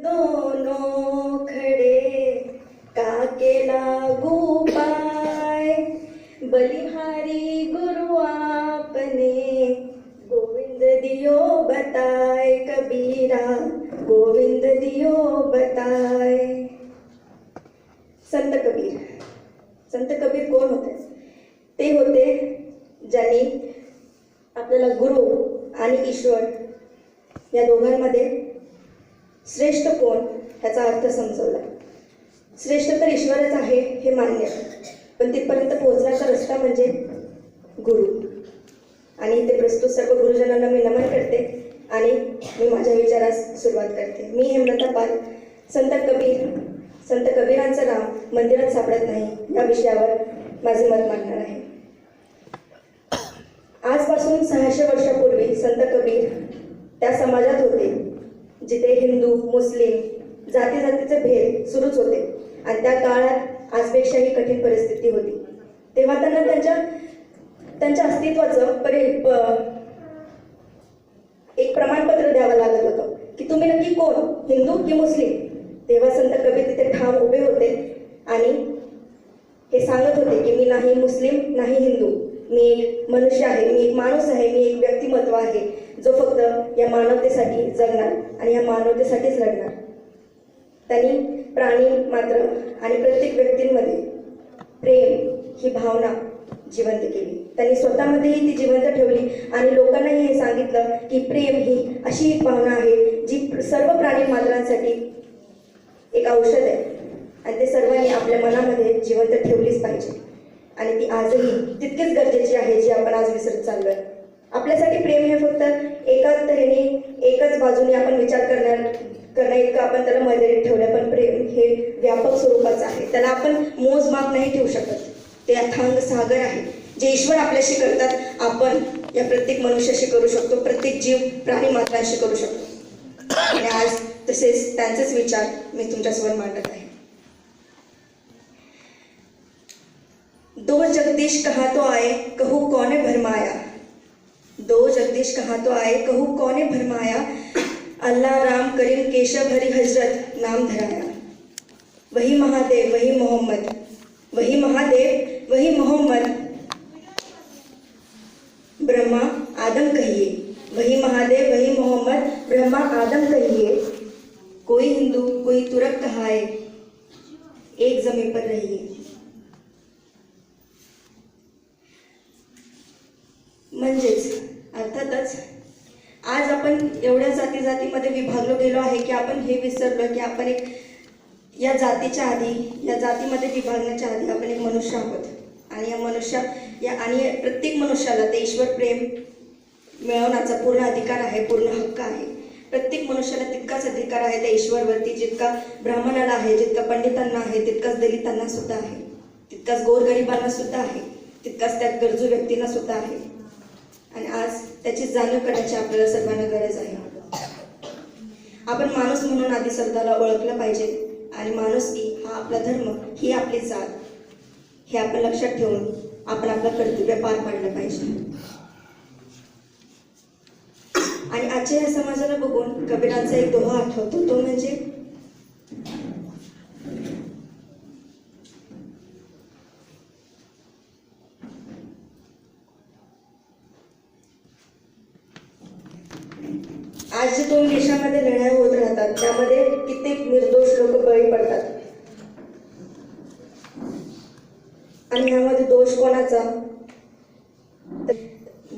दोनों खड़े काके लागू पाय. बलिहारी गुरु आपने गोविंद दियो बताय. कबीरा गोविंद दियो बताय. संत कबीर संत कबीर कोण होते? ते होते ज्यांनी आपल्याला गुरु आणि ईश्वर या दोघांमध्ये श्रेष्ठ कोण ह्याचा अर्थ समजवला श्रेष्ठ तर ईश्वरच आहे हे मान्य पण तिथपर्यंत पोहोचण्याचा रस्ता म्हणजे गुरु. आणि ते प्रस्तुत सर्व गुरुजनांना मी नमन करते आणि मी माझ्या विचारास सुरुवात करते. मी हेमलता पाल संत कबीर संत कबीरांचं नाव मंदिरात सापडत नाही या विषयावर माझे मत मांडणार आहे. आजपासून सहाशे वर्षापूर्वी संत कबीर त्या समाजात होते. जिथे हिंदू मुस्लिम जाती जातीचे भेद सुरूच होते. आणि त्या काळात आजपेक्षाही कठीण परिस्थिती होती. तेव्हा त्यांना त्यांच्या त्यांच्या अस्तित्वाचं परि प- एक प्रमाणपत्र द्यावं लागत होतं. की तुम्ही नक्की कोण? हिंदू की मुस्लिम? तेव्हा संत कबीर तिथे ठाम उभे होते आणि हे सांगत होते की मी नाही मुस्लिम नाही हिंदू. मी एक मनुष्य आहे मी एक माणूस आहे मी एक व्यक्तिमत्व आहे जो फक्त या मानवतेसाठी जगणार आणि या मानवतेसाठीच लढणार त्यांनी प्राणी मात्र आणि प्रत्येक व्यक्तींमध्ये प्रेम ही भावना जिवंत केली. त्यांनी स्वतःमध्येही ती जिवंत ठेवली आणि लोकांनाही हे सांगितलं की प्रेम ही अशी एक भावना आहे जी सर्व प्राणी मात्रांसाठी एक औषध आहे. आणि ते सर्वांनी आपल्या मनामध्ये जिवंत ठेवलीच पाहिजे. आणि ती आजही तितकीच गरजेची आहे जी आपण आज विसरत चाललोय. आपल्यासाठी प्रेम हे फक्त एकाच तऱ्हेने एकाच बाजूने आपण विचार करणार करणं इतकं आपण त्याला मर्यादित ठेवलं पण प्रेम हे व्यापक स्वरूपाचं आहे. त्याला आपण मोजमाप नाही ठेवू शकत. ते अथांग सागर आहे. जे ईश्वर आपल्याशी करतात आपण या प्रत्येक मनुष्याशी करू शकतो प्रत्येक जीव प्राणी मात्रांशी करू शकतो. आणि आज तसेच त्यांचेच विचार मी तुमच्यासमोर मांडत आहे. दो जगदीश कहा तो आए कहू कौने भरमाया? दो जगदीश कहा तो आए? कहू, कौने भरमाया? अल्लाह राम करीम केशव हरि हज़रत नाम धराया। वही महादेव, वही मोहम्मद, वही महादेव, वही मोहम्मद। ब्रह्मा आदम कहिए। वही महादेव, वही मोहम्मद, ब्रह्मा आदम कहिए। कोई हिंदू, कोई तुरक कहाए एक ज़मीन पर रहिए। म्हणजेच अर्थातच आज आपण एवढ्या जाती जातीमध्ये विभागलो गेलो आहे की आपण हे विसरलो की आपण एक या जातीच्या आधी या जातीमध्ये विभागण्याच्या आधी आपण एक मनुष्य आहोत. आणि या मनुष्य या आणि प्रत्येक मनुष्याला ते ईश्वर प्रेम मिळवण्याचा पूर्ण अधिकार आहे पूर्ण हक्क आहे. प्रत्येक मनुष्याला तितकाच अधिकार आहे त्या ईश्वरवरती जितका ब्राह्मणाला आहे जितका पंडितांना आहे तितकाच दलितांना सुद्धा आहे. तितकाच गोरगरिबांना सुद्धा आहे. तितकाच त्या गरजू व्यक्तींना सुद्धा आहे. आणि आज त्याची जाणीव करण्याची आपल्याला सर्वांना गरज आहे. आपण माणूस म्हणून आधी स्वतःला ओळखलं पाहिजे आणि माणुसकी हा आपला धर्म ही आपली जात हे आपण लक्षात ठेवून आपण आपलं कर्तव्य पार पाडलं पाहिजे. आणि आजच्या या समाजाला बघून कबीरांचा एक दोहा आठवतो तो म्हणजे आज जे दोन देशामध्ये लढाई होत राहतात त्यामध्ये कित्येक निर्दोष लोक बळी पडतात. आणि ह्यामध्ये दोष कोणाचा?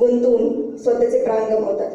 गुंतून स्वतःचे प्राण गमावतात.